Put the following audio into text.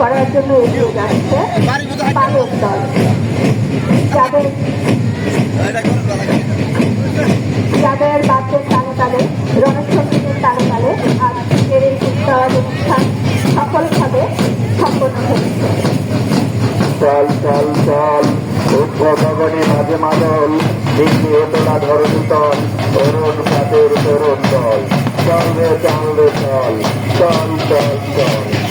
করার জন্য এগিয়ে যাচ্ছে পালক দল। যাদের যাদের বাচ্চার তালে রণসঙ্গীতের তালে তালে আজকের এই উৎসব অনুষ্ঠান সফলভাবে সম্পন্ন হয়েছে। চল চল চল উদ্ভবনী মাঝে মাদল দেখিয়ে তোলা ধরণ তল তরুণ পাতের তরুণ দল চল রে চল রে, চল চল চল চল।